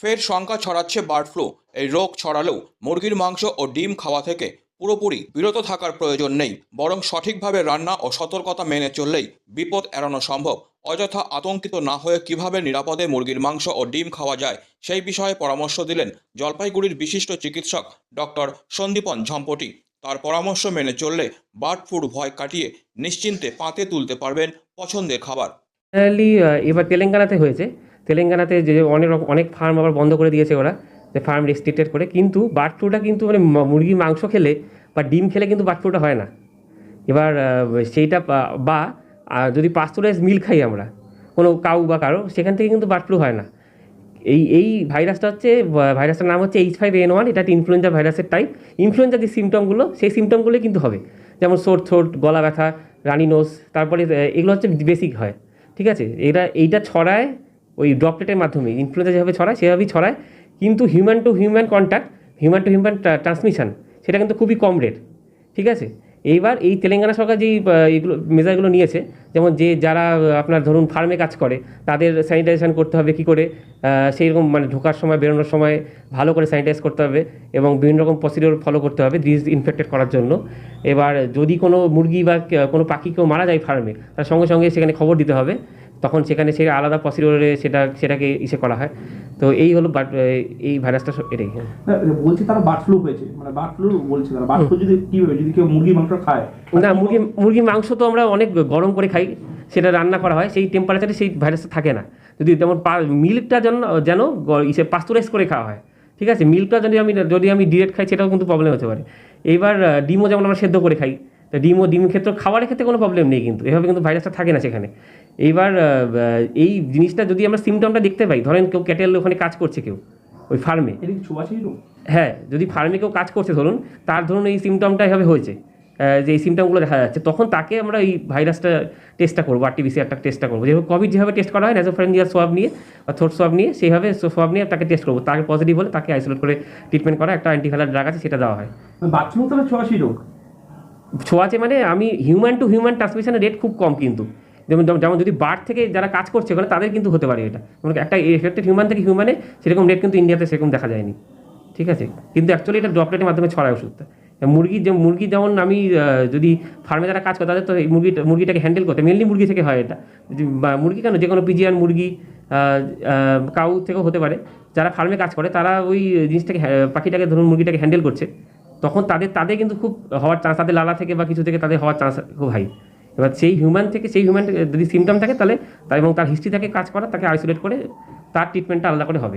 ফের শঙ্কা ছড়াচ্ছে বার্ড ফ্লু। এই রোগ ছড়ালেও মুরগির মাংস ও ডিম খাওয়া থেকে পুরোপুরি বিরত থাকার প্রয়োজন নেই, বরং সঠিকভাবে রান্না ও সতর্কতা মেনে চললেই বিপদ এড়ানো সম্ভব। অযথা আতঙ্কিত না হয়ে কীভাবে নিরাপদে মুরগির মাংস ও ডিম খাওয়া যায়, সেই বিষয়ে পরামর্শ দিলেন জলপাইগুড়ির বিশিষ্ট চিকিৎসক ডক্টর সন্দীপন ঝম্পটি। তার পরামর্শ মেনে চললে বার্ড ফ্লুর ভয় কাটিয়ে নিশ্চিন্তে পাতে তুলতে পারবেন পছন্দের খাবার। এবার তেলেঙ্গানাতে হয়েছে। তেলেঙ্গানাতে যে অনেক রকম, অনেক ফার্ম আবার বন্ধ করে দিয়েছে ওরা, যে ফার্ম রেস্ট্রিক্টেড করে। কিন্তু বার্ড ফ্লুটা কিন্তু মানে মুরগির মাংস খেলে বা ডিম খেলে কিন্তু বার্ড ফ্লুটা হয় না। এবার সেইটা বা- যদি পাস্তুরাইজ মিল খাই আমরা, কোনো কাউ বা কারও, সেখান থেকে কিন্তু বার্ড ফ্লু হয় না। এই এই ভাইরাসটা হচ্ছে ভাইরাসটার নাম হচ্ছে এইচ ফাইভ এন ওয়ান এটা ইনফ্লুয়েঞ্জা ভাইরাসের টাইপ ইনফ্লুয়েঞ্জার যে সিমটমগুলো সেই সিমটমগুলোই কিন্তু হবে। যেমন সোর থ্রোট গলা ব্যথা রানি নোজ তারপরে এগুলো হচ্ছে বেসিক হয়। ঠিক আছে? এটা এইটা ছড়ায় ওই ড্রপলেটের মাধ্যমে ইনফ্লুয়েঞ্জা যেভাবে ছড়ায়, সেভাবেই ছড়ায়। কিন্তু human to human contact human to human transmission সেটা কিন্তু খুবই কম রেট ঠিক আছে? এইবার এই তেলেঙ্গানা সরকার যেই এগুলো মেজারগুলো নিয়েছে, যেমন যে যারা আপনার ধরুন ফার্মে কাজ করে, তাদের স্যানিটাইজেশন করতে হবে কী করে? সেই রকম মানে ঢোকার সময়, বেরোনোর সময় ভালো করে স্যানিটাইজ করতে হবে এবং বিভিন্ন রকম প্রসিডিওর ফলো করতে হবে ডিজ ইনফেক্টেড করার জন্য। এবার যদি কোনো মুরগি বা কোনো পাখি কেউ মারা যায় ফার্মে তার সঙ্গে সঙ্গে সেখানে খবর দিতে হবে। তখন সেখানে সে আলাদা প্রসিডিওরে সেটা সেটাকে ইসে করা হয়। তো এই হলো বাট এই ভাইরাসটা এটাই। না, বলছে তারা বার্ড ফ্লু হয়েছে। মানে বার্ড ফ্লু বলছে তারা। বার্ড ফ্লু যদি কীভাবে যদি কেউ মুরগি মাংস খায় না মুরগি মুরগির মাংস তো আমরা অনেক গরম করে খাই সেটা রান্না করা হয় সেই টেম্পারেচারে সেই ভাইরাসটা থাকে না। যদি যেমন মিল্কটা যেন যেন ইসে পাস্তুরাইজ করে খাওয়া হয় ঠিক আছে? মিল্কটা যদি আমি যদি আমি ডিরেক্ট খাই সেটাও কিন্তু প্রবলেম হতে পারে। এইবার আহ, ডিমও যেমন আমরা সেদ্ধ করে খাই তো ডিমও ডিম ক্ষেত্রে খাবারের ক্ষেত্রে কোনো প্রবলেম নেই কিন্তু। এভাবে কিন্তু ভাইরাসটা থাকে না সেখানে। এইবার এই জিনিসটা যদি আমরা সিমটমটা দেখতে পাই ধরেন কেউ ক্যাটেল ওখানে কাজ করছে কেউ ওই ফার্মে হ্যাঁ যদি ফার্মে কেউ কাজ করছে ধরুন তার ধরুন এই সিমটমটা এভাবে হয়েছে যে এই সিমটমগুলো দেখা যাচ্ছে তখন তাকে আমরা এই ভাইরাসটা টেস্টটা করব আরটিপিসি একটা টেস্টটা করব। যেভাবে কোভিড যেভাবে টেস্ট করা হয় ন্যাজোফারেঞ্জিয়াল সোয়াব নিয়ে বা থ্রোট সোয়াব নিয়ে সেইভাবে সোয়াব নিয়ে তাকে টেস্ট করব। তাকে পজিটিভ হলে তাকে আইসোলেট করে ট্রিটমেন্ট করা একটা অ্যান্টিভাইরাল ড্রাগ আছে সেটা দেওয়া হয়। বার্ড ফ্লু তাহলে ছোঁয়াছাই রোগ ছোঁয়াচে মানে আমি হিউম্যান টু হিউম্যান ট্রান্সমিশনের রেট খুব কম কিন্তু। যেমন যেমন- যদি বার্ড থেকে যারা কাজ করছে ওখানে তাদের কিন্তু হতে পারে এটা। যেমন একটা এফেক্টেড হিউম্যান থেকে হিউম্যানে সেরকম রেট কিন্তু ইন্ডিয়াতে সেরকম দেখা যায়নি। ঠিক আছে? কিন্তু অ্যাকচুয়ালি এটা ড্রপলেটের মাধ্যমে ছড়ায় ওষুধটা। মুরগি যে, মুরগি যেমন আমি যদি ফার্মে যারা কাজ করে, তাদের তো এই মুরগি মুরগিটাকে হ্যান্ডেল করতে মেনলি মুরগি থেকে হয় এটা। মুরগি কেন? যে কোনো পিজিয়ান মুরগি কাউ থেকেও হতে পারে। যারা ফার্মে কাজ করে, তারা ওই জিনিসটাকে পাখিটাকে ধরুন মুরগিটাকে হ্যান্ডেল করছে, তখন তাদের তাদের কিন্তু খুব হওয়ার চান্স তাদের লালা থেকে বা কিছু থেকে তাদের হওয়ার চান্স খুব হাই এবার সেই হিউম্যান থেকে, সেই হিউম্যান যদি সিমটম থাকে তাহলে এবং তার হিস্ট্রি থাকে কাজ করা, তাকে আইসোলেট করে তার ট্রিটমেন্টটা আলাদা করে হবে।